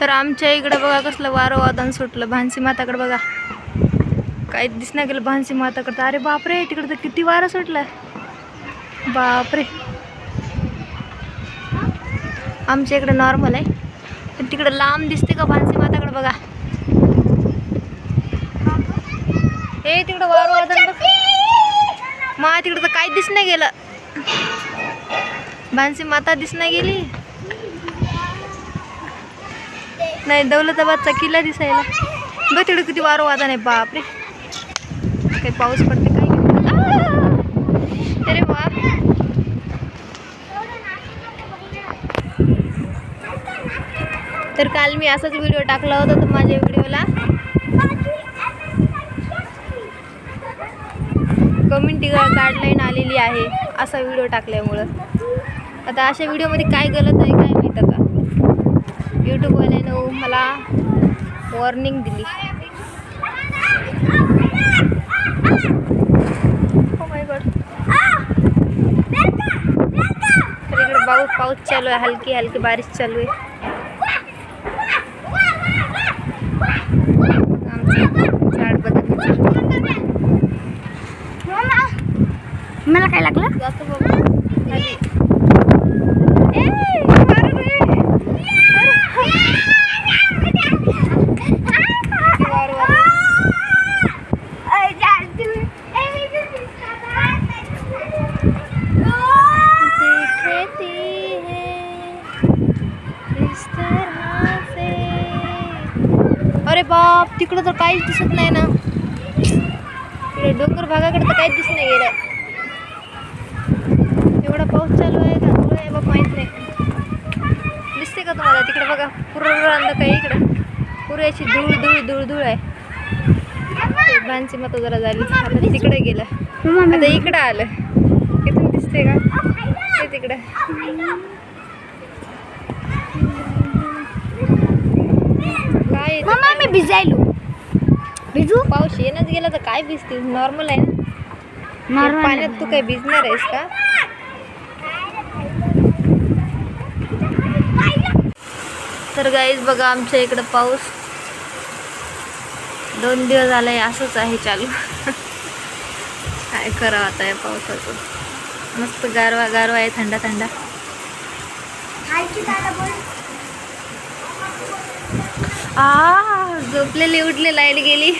तर आमच्या इकडं बघा कसलं वारं वादन सुटलं. भानसी माताकडे बघा. काही दिसणार गेलं भानसी माताकडं. अरे बापरे तिकडं तर किती वारं सुटलं. बापरे. आमच्या इकडं नॉर्मल आहे. पण तिकडं लांब दिसते का भानसी माताकडे बघा. हे तिकडं वारं वादन मा तिकडं तर काहीच दिसणं गेलं. भानसी माता दिसणं गेली. नाही दौलताबादचा किल्ला दिसायला. बघ तिकडे किती वारं वादा नाही बापरे. काही पाऊस पडते काय अरे वा. तर काल मी असाच व्हिडिओ टाकला होता तर माझ्या व्हिडिओला कमेंट गाईडलाईन आलेली आहे असा व्हिडिओ टाकल्यामुळं. आता अशा व्हिडिओमध्ये काय गलत आहे काय माहीत आता. यूट्यूबवाल्यानं मला वॉर्निंग दिली. Oh my God. तर इकडे पाऊस पाऊस चालू आहे हलकी हलकी बारिश चालू आहे आमचं झाड बदल मला काय लागलं? जातो बाप तिकडं तर काहीच दिसत नाही ना. इकडे डोंगर भागाकडे तर काहीच दिसत नाही गेलं. एवढा पाऊस चालू आहे का चालू आहे बाप माहीत नाही. दिसते का तुम्हाला? तिकडे बघा पूर्ण अंधक आहे इकडं. अशी धूळ धूळ धूळ धूळ आहे. भानची मत जरा झाली. आता तिकडे गेलं. आता इकडं आलं. इथून दिसते का? ते तिकडं काय येतं? मम्मा मी भिजायलो. भिजू? पाऊस येणंच गेला तर काय भिजते नॉर्मल आहे ना. Normal पाण्यात तू काय भिजणार आहेस का? तर गाईज बघा आमच्या इकडं पाऊस. दोन दिवस झालाय असंच आहे चालू. काय करावं आता या पावसाचं? मस्त गारवा गारवा आहे थंडा थंडा. आ झोपलेली उठली लाइट गेली.